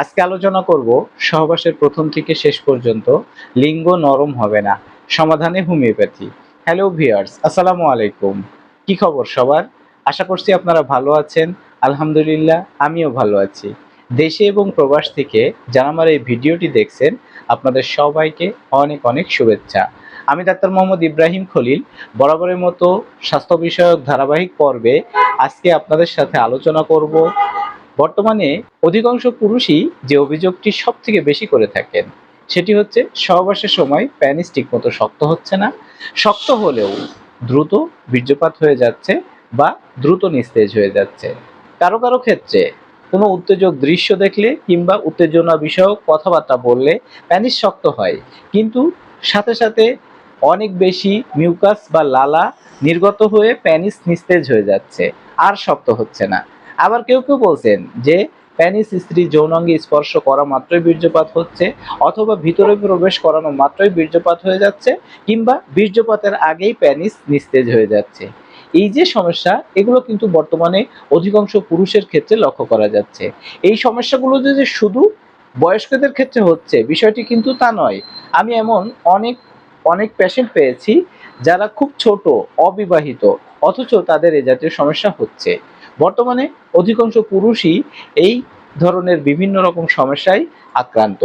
আজকে আলোচনা করব সহবাসের প্রথম থেকে শেষ পর্যন্ত লিঙ্গ নরম হবে না, সমাধানে হোমিওপ্যাথি। হ্যালো ভিউয়ার্স আসসালামু আলাইকুম। কি খবর সবার? আশা করছি আপনারা ভালো আছেন, আলহামদুলিল্লাহ আমিও ভালো আছি। দেশে এবং প্রবাস থেকে যারা আমার এই ভিডিওটি দেখছেন, আপনাদের সবাইকে অনেক অনেক শুভেচ্ছা। আমি ডাক্তার মোহাম্মদ ইব্রাহিম খলিল, বরাবরের মতো স্বাস্থ্য বিষয়ক ধারাবাহিক পর্বে আজকে আপনাদের সাথে আলোচনা করব বর্তমানে অধিকাংশ পুরুষই যে অভিযোগটি সব থেকে বেশি করে থাকেন, সেটি হচ্ছে সহবাসের সময় প্যানিস ঠিকমতো শক্ত হচ্ছে না, শক্ত হলেও দ্রুত বীর্যপাত হয়ে যাচ্ছে বা দ্রুত নিস্তেজ হয়ে যাচ্ছে। কারও কারও ক্ষেত্রে কোনো উত্তেজক দৃশ্য দেখলে কিংবা উত্তেজনা বিষয়ক কথাবার্তা বললে প্যানিস শক্ত হয়, কিন্তু সাথে সাথে অনেক বেশি মিউকাস বা লালা নির্গত হয়ে প্যানিস নিস্তেজ হয়ে যাচ্ছে, আর শক্ত হচ্ছে না। আবার কেউ কেউ বলছেন যে প্যানিস স্ত্রী যৌনাঙ্গে স্পর্শ করা মাত্রই বীর্যপাত হচ্ছে, অথবা ভিতরে প্রবেশ করানো মাত্রই বীর্যপাত হয়ে যাচ্ছে, কিংবা বীর্যপাতের আগেই প্যানিস নিস্তেজ হয়ে যাচ্ছে। এই যে সমস্যা, এগুলো কিন্তু বর্তমানে অধিকাংশ পুরুষের ক্ষেত্রে লক্ষ্য করা যাচ্ছে। এই সমস্যাগুলো যে শুধু বয়স্কদের ক্ষেত্রে হচ্ছে, বিষয়টি কিন্তু তা নয়। আমি এমন অনেক অনেক পেশেন্ট পেয়েছি যারা খুব ছোট, অবিবাহিত, অথচ তাদের এ জাতীয় সমস্যা হচ্ছে। বর্তমানে অধিকাংশ পুরুষই এই ধরনের বিভিন্ন রকম সমস্যায় আক্রান্ত।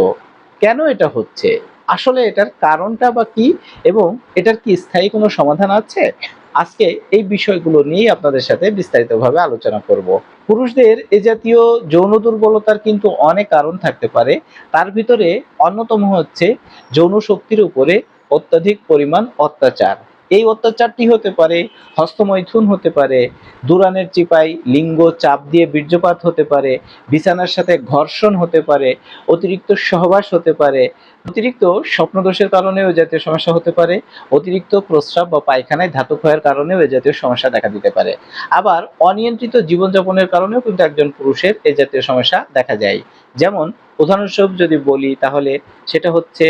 কেন এটা হচ্ছে? আসলে এটার কারণটা বা কি? এবং এটার কি স্থায়ী কোনো সমাধান আছে? আজকে এই বিষয়গুলো নিয়েই আপনাদের সাথে বিস্তারিতভাবে আলোচনা করব। পুরুষদের এ জাতীয় যৌন দুর্বলতার কিন্তু অনেক কারণ থাকতে পারে। তার ভিতরে অন্যতম হচ্ছে যৌন শক্তির উপরে অত্যাধিক পরিমাণ অত্যাচার। এই অত্যাচারটি হতে পারে হস্তমৈথুন হতে পারে, দুরানের চিপাই, লিঙ্গ চাপ দিয়ে বীর্যপাত হতে পারে, বিছানার সাথে ঘর্ষণ হতে পারে, অতিরিক্ত সহবাস হতে পারে, অতিরিক্ত স্বপ্নদোষের কারণেও জাতীয় সমস্যা হতে পারে, অতিরিক্ত প্রস্রাব বা পায়খানায় ধাতু ক্ষয়ের কারণেও এ জাতীয় সমস্যা দেখা দিতে পারে। আবার অনিয়ন্ত্রিত জীবনযাপনের কারণেও কিন্তু একজন পুরুষের এ জাতীয় সমস্যা দেখা যায়। যেমন, উদাহরণস্বরূপ যদি বলি, তাহলে সেটা হচ্ছে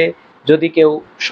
যদি কেউ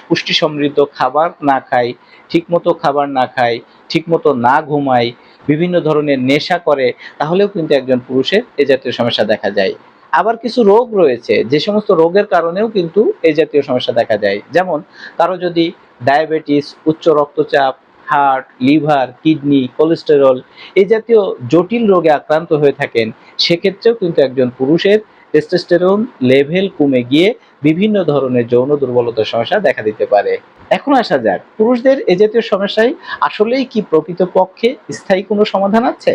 পুষ্টি সমৃদ্ধ খাবার না খায়, ঠিকমতো খাবার না খায়, ঠিকমতো না ঘুমায়, বিভিন্ন ধরনের নেশা করে, তাহলেও কিন্তু একজন পুরুষের এ জাতীয় সমস্যা দেখা যায়। আবার কিছু রোগ রয়েছে, যে সমস্ত রোগের কারণেও কিন্তু এই জাতীয় সমস্যা দেখা যায়। যেমন কারও যদি ডায়াবেটিস, উচ্চ রক্তচাপ, হার্ট, লিভার, কিডনি, কোলেস্টেরল এই জাতীয় জটিল রোগে আক্রান্ত হয়ে থাকেন, সেক্ষেত্রেও কিন্তু একজন পুরুষের টেস্টোস্টেরন লেভেল কমে গিয়ে বিভিন্ন ধরনের যৌন দুর্বলতার সমস্যা দেখা দিতে পারে। এখন আসা যাক, পুরুষদের এ জাতীয় সমস্যায় আসলেই কি প্রকৃতপক্ষে স্থায়ী কোনো সমাধান আছে?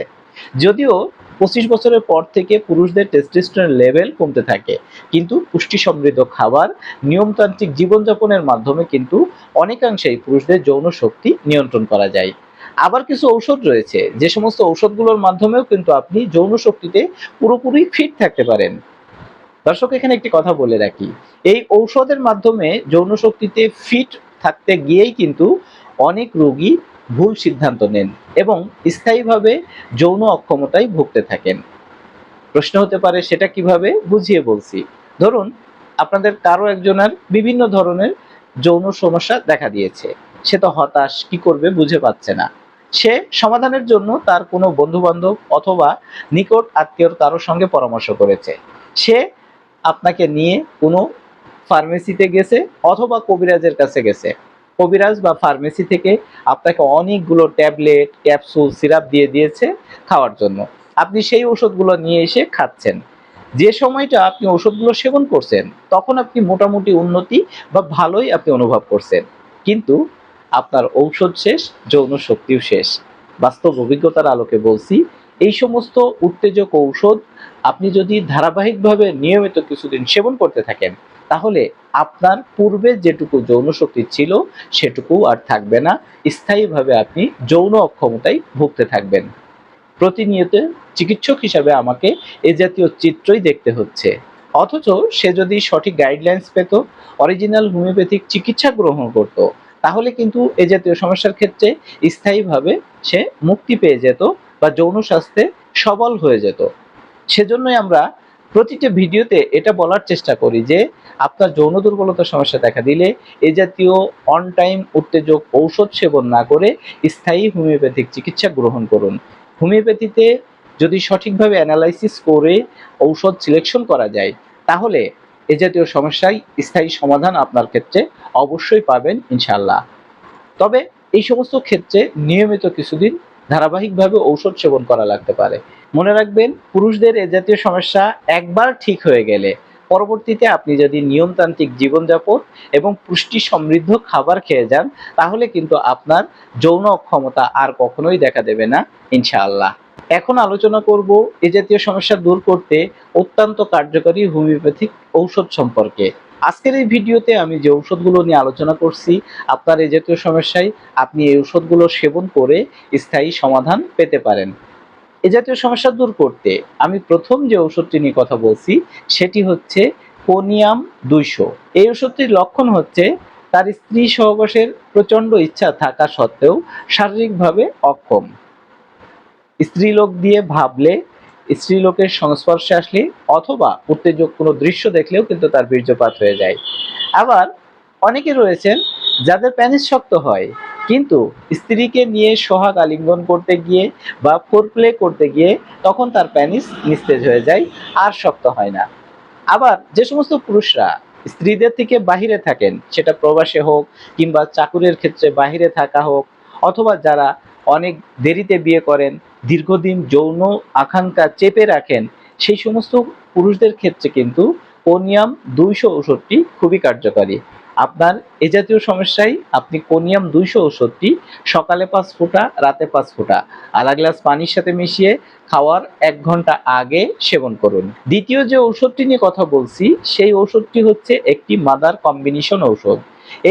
যদিও পঁচিশ বছরের পর থেকে পুরুষদের টেস্টোস্টেরন লেভেল কমতে থাকে, কিন্তু পুষ্টি সমৃদ্ধ খাবার, নিয়মতান্ত্রিক জীবনযাপনের মাধ্যমে কিন্তু অনেকাংশেই পুরুষদের যৌন শক্তি নিয়ন্ত্রণ করা যায়। আবার কিছু ঔষধ রয়েছে, যে সমস্ত ঔষধগুলোর মাধ্যমেও কিন্তু আপনি যৌন শক্তিতে পুরোপুরি ফিট থাকতে পারেন। দর্শক, এখানে একটি কথা বলে রাখি। এই ঔষধের মাধ্যমে যৌন শক্তিতে ফিট থাকতে গিয়েই কিন্তু অনেক রোগী ভুল সিদ্ধান্ত নেন এবং স্থায়ীভাবে যৌন অক্ষমতায় ভুগতে থাকেন। প্রশ্ন হতে পারে, সেটা কীভাবে? বুঝিয়ে বলছি। ধরুন, আপনাদের কারও একজনের বিভিন্ন ধরনের যৌন সমস্যা দেখা দিয়েছে। সে তো হতাশ, কি করবে বুঝে পাচ্ছে না। সে সমাধানের জন্য তার কোনো বন্ধু বান্ধব অথবা নিকট আত্মীয়র কারোর সঙ্গে পরামর্শ করেছে। সে আপনাকে নিয়ে কোনো ফার্মেসিতে গেছে অথবা কবিরাজের কাছে গেছে। কবিরাজ বা ফার্মেসি থেকে আপনাকে অনেকগুলো ট্যাবলেট ক্যাপসুল সিরাপ দিয়ে দিয়েছে খাওয়ার জন্য। আপনি সেই ওষুধগুলো নিয়ে এসে খাচ্ছেন। যে সময়টা আপনি ওষুধগুলো সেবন করছেন, তখন আপনি মোটামুটি উন্নতি বা ভালোই আপনি অনুভব করছেন। কিন্তু আপনার ঔষধ শেষ, যৌন শক্তিও শেষ। বাস্তব অভিজ্ঞতার আলোকে বলছি এই সমস্ত উত্তেজক ঔষধ আপনি যদি ধারাবাহিকভাবে নিয়মিত কিছুদিন সেবন করতে থাকেন, তাহলে আপনার পূর্বে যেটুকু যৌন শক্তি ছিল সেটুকু আর থাকবে না। স্থায়ীভাবে আপনি যৌন অক্ষমতায় ভুগতে থাকবেন। প্রতিনিয়ত চিকিৎসক হিসাবে আমাকে এ জাতীয় চিত্রই দেখতে হচ্ছে। অথচ সে যদি সঠিক গাইডলাইন্স পেত অরিজিনাল হোমিওপ্যাথিক চিকিৎসা গ্রহণ করত, তাহলে কিন্তু এ জাতীয় সমস্যার ক্ষেত্রে স্থায়ীভাবে সে মুক্তি পেয়ে যেত বা যৌন স্বাস্থ্যে সবল হয়ে যেত। সেজন্যই আমরা প্রতিটি ভিডিওতে এটা বলার চেষ্টা করি যে, আপনার যৌন দুর্বলতার সমস্যা দেখা দিলে এ জাতীয় অন টাইম উত্তেজক ঔষধ সেবন না করে স্থায়ী হোমিওপ্যাথিক চিকিৎসা গ্রহণ করুন। হোমিওপ্যাথিতে যদি সঠিকভাবে অ্যানালাইসিস করে ঔষধ সিলেকশন করা যায়, তাহলে এ জাতীয় সমস্যায় স্থায়ী সমাধান আপনার ক্ষেত্রে অবশ্যই পাবেন ইনশাল্লাহ তবে এই সমস্ত ক্ষেত্রে নিয়মিত কিছুদিন ধারাবাহিকভাবে ঔষধ সেবন করা লাগতে পারে। মনে রাখবেন, পুরুষদের এ জাতীয় সমস্যা একবার ঠিক হয়ে গেলে পরবর্তীতে আপনি যদি নিয়মতান্ত্রিক জীবনযাপন এবং পুষ্টি সমৃদ্ধ খাবার খেয়ে যান, তাহলে কিন্তু আপনার যৌন অক্ষমতা আর কখনোই দেখা দেবে না, ইনশাআল্লাহ। এখন আলোচনা করব এ জাতীয় সমস্যা দূর করতে অত্যন্ত কার্যকরী হোমিওপ্যাথিক ঔষধ সম্পর্কে। আজকের এই ভিডিওতে আমি যে ঔষধগুলো নিয়ে আলোচনা করছি, আপনার এই জাতীয় সমস্যায় আপনি এই ঔষধগুলো সেবন করে স্থায়ী সমাধান পেতে পারেন। এ জাতীয় সমস্যা দূর করতে আমি প্রথম যে ওষুধটি নিয়ে কথা বলছি, সেটি হচ্ছে কোনিয়াম দুইশো। এই ওষুধটির লক্ষণ হচ্ছে তার স্ত্রী সহবাসের প্রচণ্ড ইচ্ছা থাকা সত্ত্বেও শারীরিকভাবে অক্ষম। স্ত্রীলোক দিয়ে ভাবলে স্ত্রীলোকের সংস্পর্শে আসলে অথবা উত্তেজক কোনো দৃশ্য দেখলেও কিন্তু তার বীর্যপাত হয়ে যায়। আবার অনেকে রয়েছেন যাদের প্যানিস শক্ত হয়, কিন্তু স্ত্রীকে নিয়ে সোহাগ আলিঙ্গন করতে গিয়ে বা ফোরপ্লে করতে গিয়ে তখন তার প্যানিস নিস্তেজ হয়ে যায় আর শক্ত হয় না। আবার যে সমস্ত পুরুষরা স্ত্রীদের থেকে বাহিরে থাকেন, সেটা প্রবাসে হোক কিংবা চাকুরের ক্ষেত্রে বাহিরে থাকা হোক, অথবা যারা অনেক দেরিতে বিয়ে করেন দীর্ঘদিন যৌন আকাঙ্ক্ষা চেপে রাখেন, সেই সমস্ত পুরুষদের ক্ষেত্রে কিন্তু কোনিয়াম দুইশো ওষুধটি খুবই কার্যকারী। আপনার এ জাতীয় সমস্যায় আপনি কোনিয়াম দুইশো ওষুধটি সকালে পাঁচ ফোঁটা, রাতে পাঁচ ফোঁটা। আধা গ্লাস পানির সাথে মিশিয়ে খাওয়ার এক ঘণ্টা আগে সেবন করুন। দ্বিতীয় যে ঔষধটি নিয়ে কথা বলছি, সেই ঔষধটি হচ্ছে একটি মাদার কম্বিনেশন ঔষধ।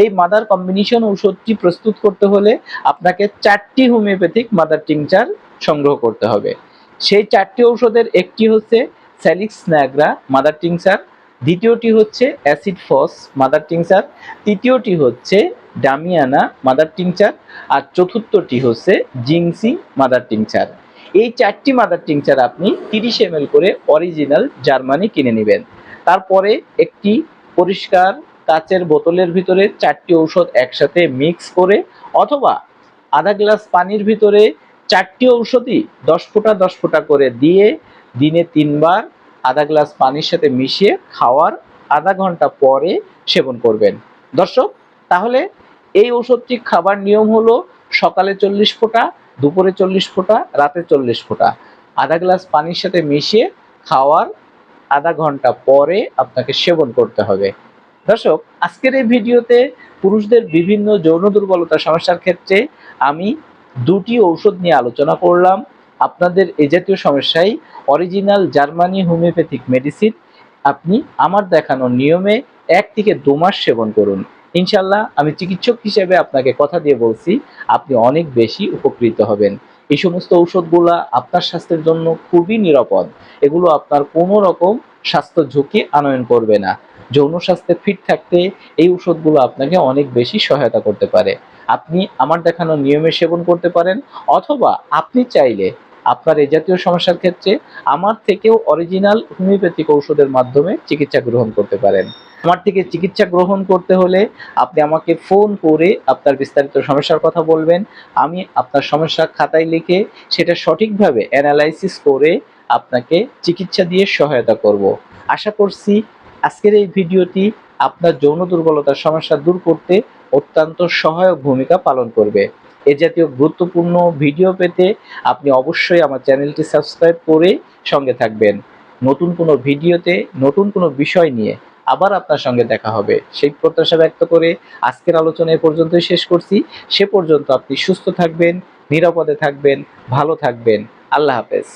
এই মাদার কম্বিনেশন ঔষধটি প্রস্তুত করতে হলে আপনাকে চারটি হোমিওপ্যাথিক মাদার টিংচার সংগ্রহ করতে হবে। সেই চারটি ঔষধের একটি হচ্ছে স্যালিক্স ন্যাগ্রা মাদার টিংচার দ্বিতীয়টি হচ্ছে অ্যাসিড ফস মাদার টিংচার তৃতীয়টি হচ্ছে ডামিয়ানা মাদার টিংচার আর চতুর্থটি হচ্ছে জিংসি মাদার টিংচার এই চারটি মাদার টিংচার আপনি তিরিশ এম করে অরিজিনাল জার্মানি কিনে নেবেন। তারপরে একটি পরিষ্কার কাচের বোতলের ভিতরে চারটি ঔষধ একসাথে মিক্স করে অথবা আধা গ্লাস পানির ভিতরে চারটি ঔষধই দশ ফোঁটা দশ ফোঁটা করে দিয়ে দিনে তিনবার আধা গ্লাস পানির সাথে মিশিয়ে খাওয়ার আধা ঘণ্টা পরে সেবন করবেন। দর্শক, তাহলে এই ওষুধটি খাবার নিয়ম হলো সকালে চল্লিশ ফোঁটা, দুপুরে চল্লিশ ফোঁটা, রাতে চল্লিশ ফোঁটা। আধা গ্লাস পানির সাথে মিশিয়ে খাওয়ার আধা ঘণ্টা পরে আপনাকে সেবন করতে হবে। দর্শক, আজকের এই ভিডিওতে পুরুষদের বিভিন্ন যৌন দুর্বলতা সমস্যার ক্ষেত্রে আমি দুটি ঔষধ নিয়ে আলোচনা করলাম। আপনাদের এ জাতীয় সমস্যায় অরিজিনাল জার্মানি হোমিওপ্যাথিক মেডিসিন আপনি আমার দেখানো নিয়মে এক থেকে দু মাস সেবন করুন। ইনশাল্লাহ আমি চিকিৎসক হিসেবে আপনাকে কথা দিয়ে বলছি, আপনি অনেক বেশি উপকৃত হবেন। এই সমস্ত ঔষধগুলা আপনার স্বাস্থ্যের জন্য খুবই নিরাপদ। এগুলো আপনার কোনো রকম স্বাস্থ্য ঝুঁকি আনয়ন করবে না। যৌন স্বাস্থ্যে ফিট থাকতে এই ঔষধগুলো আপনাকে অনেক বেশি সহায়তা করতে পারে। আপনি আমার দেখানো নিয়মে সেবন করতে পারেন, অথবা আপনি চাইলে আপনার এ জাতীয় সমস্যার ক্ষেত্রে আমার থেকেও অরিজিনাল হোমিওপ্যাথিক ঔষধের মাধ্যমে চিকিৎসা গ্রহণ করতে পারেন। আমার থেকে চিকিৎসা গ্রহণ করতে হলে আপনি আমাকে ফোন করে আপনার বিস্তারিত সমস্যার কথা বলবেন। আমি আপনার সমস্যা খাতায় লিখে সেটা সঠিকভাবে অ্যানালাইসিস করে আপনাকে চিকিৎসা দিয়ে সহায়তা করব। আশা করছি আজকের এই ভিডিওটি আপনার যৌন দুর্বলতার সমস্যা দূর করতে অত্যন্ত সহায়ক ভূমিকা পালন করবে। এ জাতীয় গুরুত্বপূর্ণ ভিডিও পেতে আপনি অবশ্যই আমার চ্যানেলটি সাবস্ক্রাইব করে সঙ্গে থাকবেন। নতুন কোনো ভিডিওতে নতুন কোনো বিষয় নিয়ে আবার আপনার সঙ্গে দেখা হবে। সেই প্রত্যাশা ব্যক্ত করে আজকের আলোচনা এ পর্যন্তই শেষ করছি। সে পর্যন্ত আপনি সুস্থ থাকবেন, নিরাপদে থাকবেন, ভালো থাকবেন। আল্লাহ হাফেজ।